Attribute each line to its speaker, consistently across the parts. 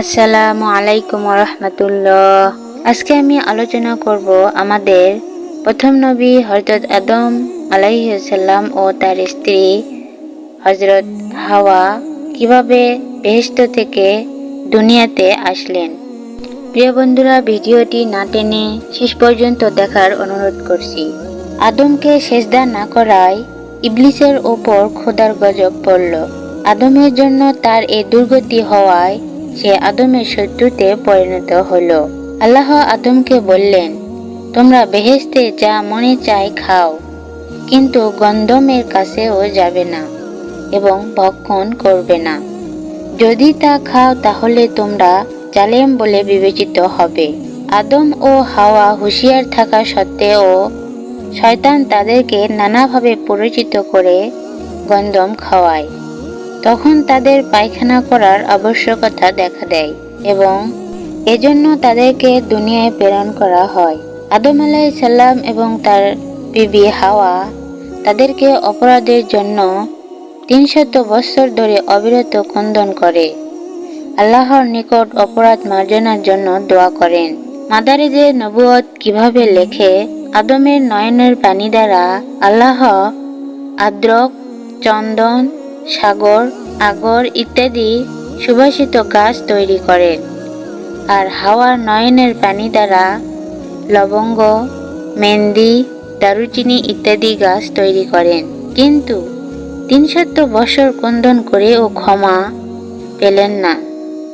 Speaker 1: আসসালামু আলাইকুম রহমতুল্লাহ আজকে আমি আলোচনা করব আমাদের প্রথম নবী হজরত আদম আলাইসাল্লাম ও তার স্ত্রী হজরত হাওয়া কীভাবে বেহেস্ত থেকে দুনিয়াতে আসলেন। প্রিয় বন্ধুরা, ভিডিওটি না টেনে শেষ পর্যন্ত দেখার অনুরোধ করছি। আদমকে সেজদা না করায় ইবলিসের ওপর খোদার গজব পড়ল। আদমের জন্য তার এই দুর্গতি হওয়ায় সে আদমের শত্রুতে পরিণত হলো। আল্লাহ আদমকে বললেন, তোমরা বেহেস্তে যা মনে চায় খাও, কিন্তু গন্ধমের কাছেও যাবে না এবং ভক্ষণ করবে না। যদি তা খাও তাহলে তোমরা জালেম বলে বিবেচিত হবে। আদম ও হাওয়া হুঁশিয়ার থাকা সত্ত্বেও শয়তান তাদেরকে নানাভাবে পরিচিত করে গন্ধম খাওয়ায়। তখন তাদের পায়খানা করার আবশ্যকতা দেখা দেয় এবং এজন্য তাদেরকে দুনিয়ায় প্রেরণ করা হয়। আদম সাল্লাম এবং তার বিবি হাওয়া তাদেরকে অপরাধের জন্য তিনশত বৎসর ধরে অবিরত খন্দন করে। আল্লাহর নিকট অপরাধ মার্জনার জন্য দোয়া করেন। মাদারিজে নবুয়ত কীভাবে লেখে? আদমের নয়নের পানি দ্বারা আল্লাহ আদ্রক, চন্দন সাগর, আগর ইত্যাদি সুভাষিত গাছ তৈরি করেন আর হাওয়ার নয়নের পানি দ্বারা লবঙ্গ, মেহেন্দি, দারুচিনি ইত্যাদি গাছ তৈরি করেন। কিন্তু তিনশত বছর কন্দন করেও ক্ষমা পেলেন না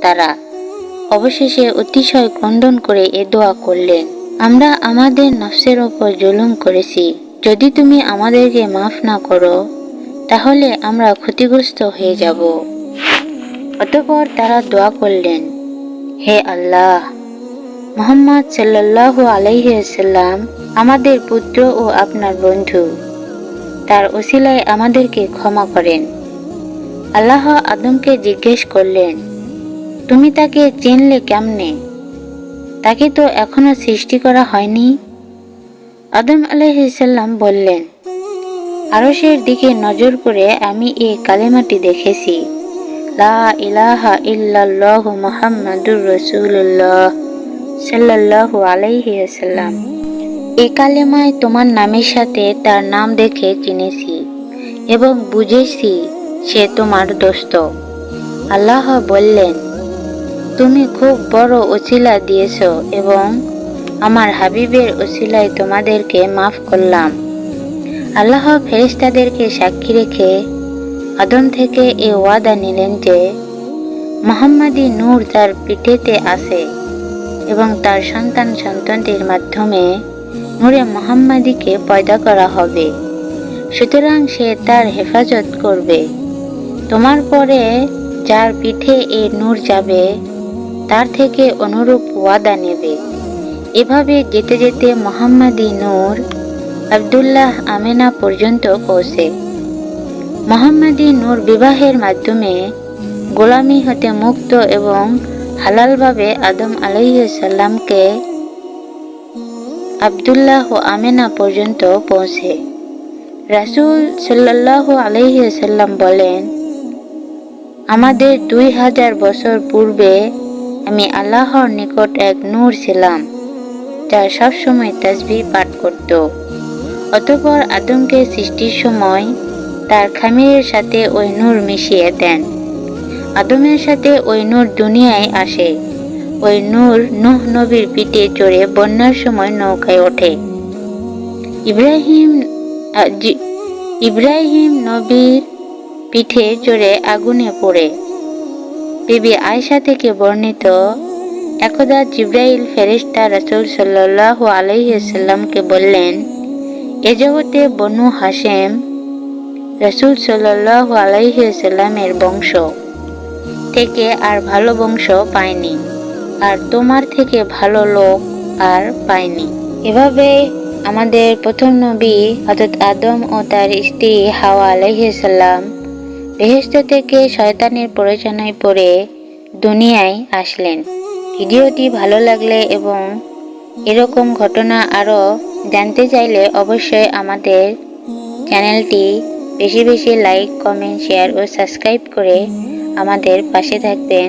Speaker 1: তারা। অবশেষে অতিশয় ক্রন্দন করে এ দোয়া করলেন, আমরা আমাদের নফসের ওপর জুলুম করেছি। যদি তুমি আমাদেরকে মাফ না করো তাহলে আমরা ক্ষতিগ্রস্ত হয়ে যাব। অতপর তারা দোয়া করলেন, হে আল্লাহ, মোহাম্মদ সাল্লাল্লাহু আলাইসাল্লাম আমাদের পুত্র ও আপনার বন্ধু, তার ওসিলায় আমাদেরকে ক্ষমা করেন। আল্লাহ আদমকে জিজ্ঞেস করলেন, তুমি তাকে চিনলে কেমনে? তাকে তো এখনও সৃষ্টি করা হয়নি। আদম আলাইসাল্লাম বললেন আরসের দিকে নজর করে আমি এই কালেমাটি দেখেছি। লা ইলাহা ইল্লাল্লাহ মুহাম্মাদুর রাসূলুল্লাহ সাল্লাল্লাহু আলাইহি ওয়াসাল্লাম। এ কালেমায় তোমার নামের সাথে তার নাম দেখে চিনেছি এবং বুঝেছি সে তোমার দোস্ত। আল্লাহ বললেন, তুমি খুব বড় ওসিলা দিয়েছ এবং আমার হাবিবের ওসিলায় তোমাদেরকে মাফ করলাম। আল্লাহ ফেরিস্তাদেরকে সাক্ষী রেখে আদম থেকে এ ওয়াদা নিলেন যে, মোহাম্মদী নূর তার পিঠেতে আসে এবং তার সন্তান সন্তানদের মাধ্যমে নূরে মোহাম্মদীকে পয়দা করা হবে। সুতরাং সে তার হেফাজত করবে। তোমার পরে যার পিঠে এ নূর যাবে, তার থেকে অনুরূপ ওয়াদা নেবে। এভাবে যেতে যেতে মোহাম্মদী নূর আবদুল্লাহ আমেনা পর্যন্ত পৌঁছে। মোহাম্মদী নূর বিবাহের মাধ্যমে গোলামি হতে মুক্ত এবং হালালভাবে আদম আলাইসাল্লামকে আবদুল্লাহ ও আমেনা পর্যন্ত পৌঁছে। রাসুল সাল্লাহ আলহিসাল্লাম বলেন, আমাদের দুই হাজার বছর পূর্বে আমি আল্লাহর নিকট এক নূর ছিলাম, যা সবসময় তসবি পাঠ করত। অতপর আদমকে সৃষ্টির সময় তার খামিরের সাথে ওই নূর মিশিয়ে দেন। আদমের সাথে ওই নূর দুনিয়ায় আসে। ওই নূর নুহ নবীর পিঠে চড়ে বন্যার সময় নৌকায় ওঠে। ইব্রাহিম ইব্রাহিম নবীর পিঠে চড়ে আগুনে পড়ে। বিবি আয়সা থেকে বর্ণিত একদা জিব্রাইল ফেরিস্তা রসুল সাল্লাহ আলহিসাল্লামকে বললেন এ জগতে বনু হাসেম রসুল সাল্লাহ আলাইসাল্লামের বংশ থেকে আর ভালো বংশ পায়নি, আর তোমার থেকে ভালো লোক আর পায়নি। এভাবে আমাদের প্রথম নবী অর্থাৎ আদম ও তার স্ত্রী হাওয়া আলাইসাল্লাম বেহেস্ত থেকে শয়তানের প্ররোচনায় পড়ে দুনিয়ায় আসলেন। ভিডিওটি ভালো লাগলে এবং এরকম ঘটনা আরও জানতে চাইলে অবশ্যই আমাদের চ্যানেলটি বেশি বেশি লাইক, কমেন্ট, শেয়ার ও সাবস্ক্রাইব করে আমাদের পাশে থাকবেন।